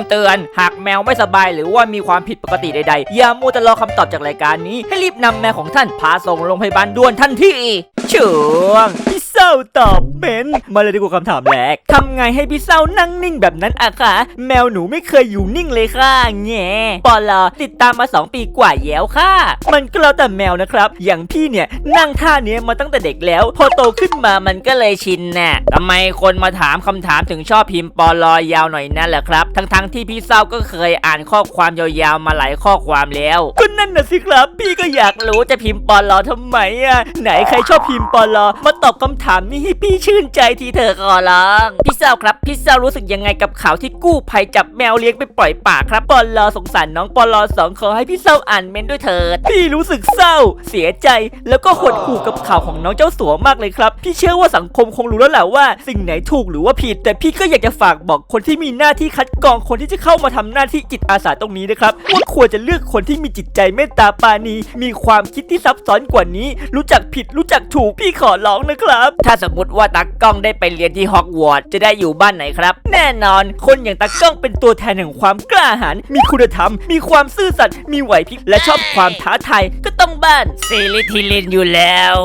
ำเตือน หากแมวไม่สบายหรือว่ามีความผิดปกติใดๆ อย่ามัวแต่รอคำตอบจากรายการนี้ ให้รีบนำแมวของท่านพาส่งโรงพยาบาลด่วนทันทีเช่วง เศร้าตอบเป็นมาเลยดีกว่าคำถามแรกทำไงให้พี่เศร้านั่งนิ่งแบบนั้นอะคะแมวหนูไม่เคยอยู่นิ่งเลยค่ะแง่ปอลอติดตามมา 2 ปีกว่าแล้วค่ะ มันก็แล้วแต่แมวนะครับ อย่างพี่เนี่ยนั่งท่าเนี้ยมาตั้งแต่เด็กแล้ว พอโตขึ้นมามันก็เลยชินน่ะทำไมคนมาถามคำถามถึงชอบพิมพ์ปอลอยาวหน่อยนั่นแหละครับ ทั้งๆที่พี่เศร้าก็เคยอ่านข้อความยาวๆมาหลายข้อความแล้วก็ นั่นน่ะสิครับ พี่ก็อยากรู้จะพิมพ์ปอลอทำไมอะ ไหนใครชอบพิมพ์ปอลอมาตอบคำถามนี้ให้พี่ชื่นใจทีเถอะขอร้องพี่เศร้าครับพี่เศร้ารู้สึกยังไงกับข่าวที่กู้ภัยจับแมวเลี้ยงไปปล่อยป่าครับปอลอสงสารน้องปอลอสองขอให้พี่เศร้าอ่านเมนด้วยเถิด พี่รู้สึกเศร้า เสียใจแล้วก็หดหู่กับข่าวของน้องเจ้าสัวมากเลยครับ พี่เชื่อว่าสังคมคงรู้แล้วแหละว่า สิ่งไหนถูกหรือว่าผิด แต่พี่ก็อยากจะฝากบอกคนที่มีหน้าที่คัดกรองคนที่จะเข้ามาทำหน้าที่จิตอาสาตรงนี้นะครับว่าควรจะเลือกคนที่มีจิตใจเมตตาปราณีมีความคิดที่ซับซ้อนกว่านี้ รู้จักผิดรู้จักถูกพี่ขอร้องนะครับ ถ้าสมมติว่าตากล้องได้ไปเรียนที่ฮอกวอตส์จะได้อยู่บ้านไหนครับ แน่นอน คนอย่างตากล้องเป็นตัวแทนแห่งความกล้าหาญมีคุณธรรม มีความซื่อสัตย์มีไหวพริบและชอบความท้าทายก็ต้องบ้านซีลิทิลินอยู่แล้ว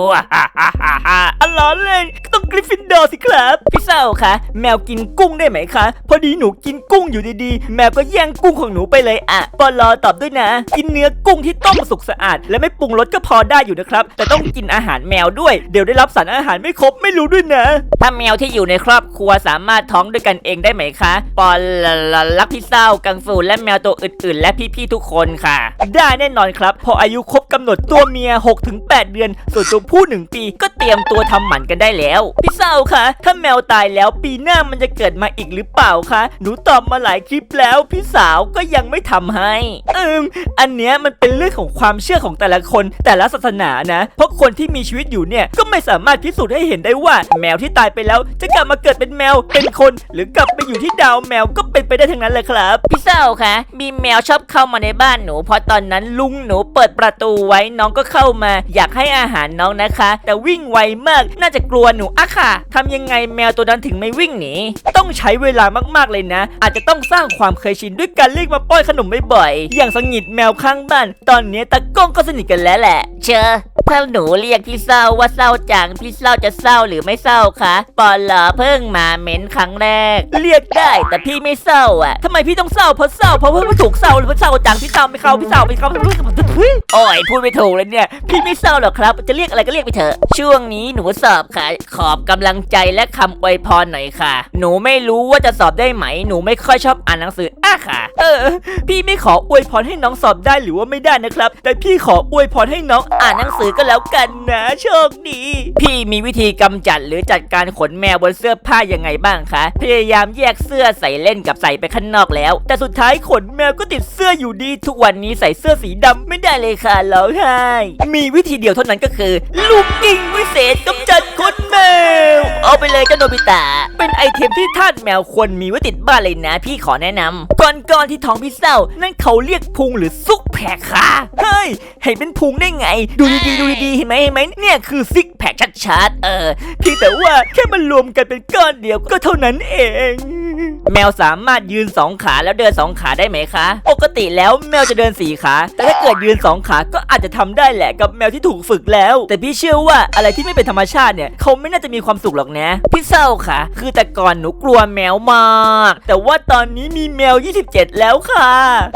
อ๋อล้อเล่น กริฟฟินดอร์สิครับ พี่เศร้าคะแมวกินกุ้งได้ไหมคะ พอดีหนูกินกุ้งอยู่ดีๆ แมวก็แย่งกุ้งของหนูไปเลยอะปอลอตอบด้วยนะ กินเนื้อกุ้งที่ต้มสุกสะอาด และไม่ปรุงรสก็พอได้อยู่นะครับ แต่ต้องกินอาหารแมวด้วย เดี๋ยวได้รับสารอาหารไม่ครบไม่รู้ด้วยนะ ถ้าแมวที่อยู่ในครอบครัวสามารถท้องด้วยกันเองได้ไหมคะปอลอรักพี่เศร้ากังฟูและแมวตัวอื่น ๆ และพี่ๆทุกคนค่ะ ได้แน่นอนครับ พออายุครบกำหนดตัวเมีย 6-8 เดือน ส่วนตัวผู้ 1 ปี ก็เตรียมตัวทำหมันกันได้แล้วพี่เศร้าคะถ้าแมวตายแล้วปีหน้ามันจะเกิดมาอีกหรือเปล่าคะหนูตอบมาหลายคลิปแล้วพี่สาวก็ยังไม่ทำให้อืมอันเนี้ยมันเป็นเรื่องของความเชื่อของแต่ละคนแต่ละศาสนานะ เพราะคนที่มีชีวิตอยู่เนี่ยก็ไม่สามารถพิสูจน์ให้เห็นได้ว่า แมวที่ตายไปแล้ว จะกลับมาเกิดเป็นแมวเป็นคน หรือกลับไปอยู่ที่ดาวแมวก็เป็นไปได้ทั้งนั้นเลยครับพี่เศร้าคะมีแมวชอบเข้ามาในบ้านหนูเพราะตอนนั้นลุงหนูเปิดประตูไว้น้องก็เข้ามา อยากให้อาหารน้องนะคะ แต่วิ่งไวมากน่าจะกลัวหนูอะค่ะทำยังไงแมวตัวนั้นถึงไม่วิ่งหนี ต้องใช้เวลามากๆเลยนะ อาจจะต้องสร้างความเคยชินด้วยการเรียกมาป้อนขนมบ่อยๆ อย่างสงิดแมวข้างบ้าน ตอนนี้ตะก้องก็สนิทกันแล้วแหละ เชอถ้าหนูเรียกพี่เศร้าว่าเศร้าจังพี่เศร้าจะเศร้าหรือไม่เศร้าคะปอลอเพิ่งมาเม้นครั้งแรก เรียกได้แต่พี่ไม่เศร้าอะทำไมพี่ต้องเศร้าเพราะเศร้าเพราะว่าไม่ถูกเศร้าหรือเพราะเศร้าจังพี่เศร้าไม่เข้าพี่เศร้าไม่เข้าโอ้ยพูดไม่ถูกเลยเนี่ยพี่ไม่เศร้าหรอกครับ จะเรียกอะไรก็เรียกไปเถอะช่วงนี้หนูสอบค่ะขอบกำลังใจและคำอวยพรหน่อยค่ะ หนูไม่รู้ว่าจะสอบได้ไหม หนูไม่ค่อยชอบอ่านหนังสืออะค่ะ เออ พี่ไม่ขออวยพรให้น้องสอบได้หรือว่าไม่ได้นะครับ แต่พี่ขออวยพรให้น้องอ่านหนังสือก็แล้วกันนะโชคดี พี่มีวิธีกำจัดหรือจัดการขนแมวบนเสื้อผ้ายังไงบ้างคะ พยายามแยกเสื้อใส่เล่นกับใส่ไปข้างนอกแล้ว แต่สุดท้ายขนแมวก็ติดเสื้ออยู่ดี ทุกวันนี้ใส่เสื้อสีดำไม่ได้เลยค่ะร้องไห้มีวิธีเดียวเท่านั้นก็คือ ลูกกิ้งวิเศษกำจัดขนแมวเอาไปเลยเจ้าโนบิตะ เป็นไอเทมที่ท่านแมวควรมีไว้ติดบ้านเลยนะ พี่ขอแนะนำก่อนก่อนที่ท้องพี่เศร้า นั่นเขาเรียกพุงหรือซุกแผลค่ะเฮ้ยเห็นเป็นพุงได้ไง ดูดีๆดูดีๆเห็นไหมเห็นไหมเนี่ยคือซิกแพคชัดๆเออเพียงแต่ว่าแค่มันรวมกันเป็นก้อนเดียวก็เท่านั้นเอง แมวสามารถยืนสองขาแล้วเดินสองขาได้ไหมคะ ปกติแล้วแมวจะเดินสี่ขา แต่ถ้าเกิดยืนสองขาก็อาจจะทำได้แหละกับแมวที่ถูกฝึกแล้ว แต่พี่เชื่อว่าอะไรที่ไม่เป็นธรรมชาติเนี่ยเขาไม่น่าจะมีความสุขหรอกนะ พี่เศร้าค่ะ คือแต่ก่อนหนูกลัวแมวมาก แต่ว่าตอนนี้มีแมว 27 แล้วค่ะ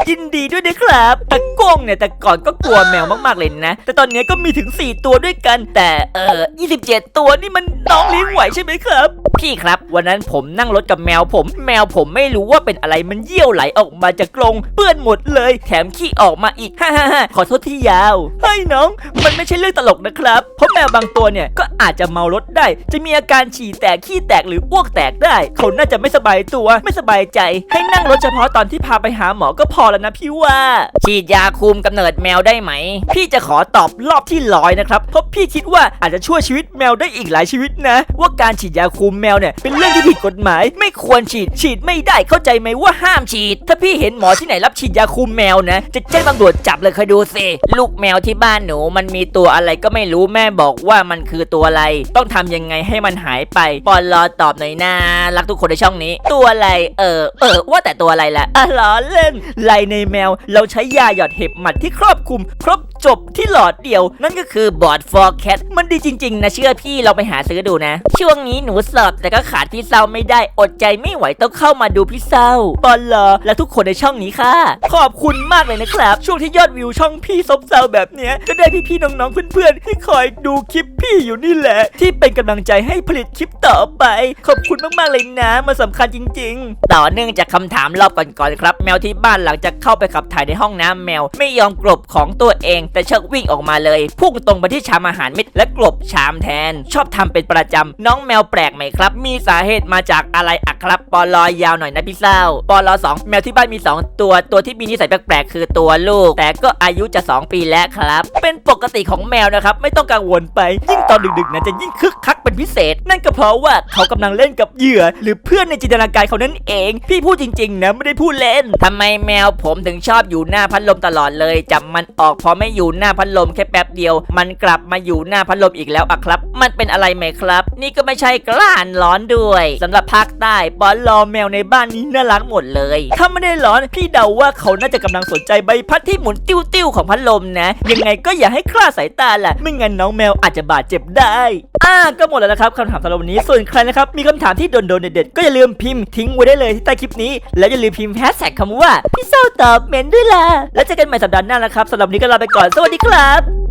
ยินดีด้วยนะครับตะก้งเนี่ยแต่ก่อนก็กลัวแมวมากๆเลยนะ แต่ตอนนี้ก็มีถึง 4 ตัวด้วยกัน แต่เออ27 ตัวนี่มันน้องเลี้ยงไหวใช่ไหมครับ พี่ครับ วันนั้นผมนั่งรถกับแมวผมแมวผมไม่รู้ว่าเป็นอะไรมันเยี่ยวไหลออกมาจากกรงเปื้อนหมดเลย แถมขี้ออกมาอีกฮ่าฮ่าฮ่าขอโทษที่ยาวเฮ้ยน้อง มันไม่ใช่เรื่องตลกนะครับ เพราะแมวบางตัวเนี่ยก็อาจจะเมารถได้ จะมีอาการฉี่แตกขี้แตกหรืออ้วกแตกได้ เขาน่าจะไม่สบายตัวไม่สบายใจ ให้นั่งรถเฉพาะตอนที่พาไปหาหมอก็พอแล้วนะพี่ว่า ฉีดยาคุมกำเนิดแมวได้ไหม พี่จะขอตอบรอบที่ร้อยนะครับเพราะพี่คิดว่าอาจจะช่วยชีวิตแมวได้อีกหลายชีวิตนะ ว่าการฉีดยาคุมแมวเนี่ยเป็นเรื่องที่ผิดกฎหมาย ไม่ควรฉีดฉีดฉีดไม่ได้เข้าใจไหมว่าห้ามฉีด ถ้าพี่เห็นหมอที่ไหนรับฉีดยาคุมแมวนะ จะแจ้งตำรวจจับเลยเคยดูสิลูกแมวที่บ้านหนู มันมีตัวอะไรก็ไม่รู้แม่บอกว่ามันคือตัวอะไร ต้องทำยังไงให้มันหายไปปอนรอตอบหน่อยนะรักทุกคนในช่องนี้ ตัวอะไร เออ เออ ว่าแต่ตัวอะไรล่ะอะล้อเล่นไลในแมว เราใช้ยาหยอดเห็บหมัดที่ครอบคลุม ครบจบที่หลอดเดียว นั่นก็คือบอดฟอร์แคทมันดีจริง ๆ นะเชื่อพี่เราไปหาซื้อดูนะ ช่วงนี้หนูสอบแต่ก็ขาดพี่เศร้าไม่ได้อดใจไม่ไหวต้องเข้ามาดูพี่เศร้าปอนลอและทุกคนในช่องนี้ค่ะ ขอบคุณมากเลยนะครับ ช่วงที่ยอดวิวช่องพี่ซบเซาแบบเนี้ยก็ได้พี่ๆน้องๆเพื่อนๆที่คอยดูคลิปพี่อยู่นี่แหละ ที่เป็นกำลังใจให้ผลิตคลิปต่อไป ขอบคุณมากๆเลยนะมันสำคัญจริง ๆ ต่อเนื่องจากคำถามรอบก่อนๆครับแมวที่บ้านหลังจากเข้าไปขับถ่ายในห้องน้ำแมว ไม่ยอมกลบของตัวเอง แต่เชิกวิ่งออกมาเลยพุ่งตรงไปที่ชามอาหารเม็ดและกลบชามแทน ชอบทำเป็นประจำน้องแมวแปลกไหมครับ มีสาเหตุมาจากอะไรอะครับปอลออยาวหน่อยนะพี่เศร้าปอลอสองแมวที่บ้านมี 2 ตัว ตัวที่มีนิสัยแปลกๆ คือตัวลูก แต่ก็อายุจะ 2 ปีแล้วครับ เป็นปกติของแมวนะครับ ไม่ต้องกังวลไป ยิ่งตอนดึกๆนะจะยิ่งคึกคักเป็นพิเศษ นั่นก็เพราะว่าเขากำลังเล่นกับเหยื่อ หรือเพื่อนในจินตนาการเขานั่นเอง พี่พูดจริงๆนะไม่ได้พูดเล่นทำไมแมวผมถึงชอบอยู่หน้าพัดลมตลอดเลยจับมันออกพอไม่อยู่หน้าพัดลมแค่แป๊บเดียว มันกลับมาอยู่หน้าพัดลมอีกแล้วอะครับ มันเป็นอะไรไหมครับ นี่ก็ไม่ใช่กล้านร้อนด้วยสำหรับภาคใต้ปอลอแมวในบ้านนี้น่ารักหมดเลย ถ้าไม่ได้ร้อน พี่เดาว่าเขาน่าจะกำลังสนใจใบพัดที่หมุนติ้วๆของพัดลมนะ ยังไงก็อย่าให้คลาดสายตาล่ะไม่งั้นน้องแมวอาจจะบาดเจ็บได้ อ่าก็หมดแล้วนะครับคำถามสำหรับวันนี้ ส่วนใครนะครับมีคำถามที่โดนๆเด็ดๆก็อย่าลืมพิมพ์ทิ้งไว้ได้เลยที่ใต้คลิปนี้ แล้วอย่าลืมพิมพ์แฮชแท็กคำว่าพี่เศร้าตอบเมนด้วยล่ะแล้วเจอกันใหม่สัปดาห์หน้านะครับสำหรับวันนี้ก็ลาไปก่อนสวัสดีครับ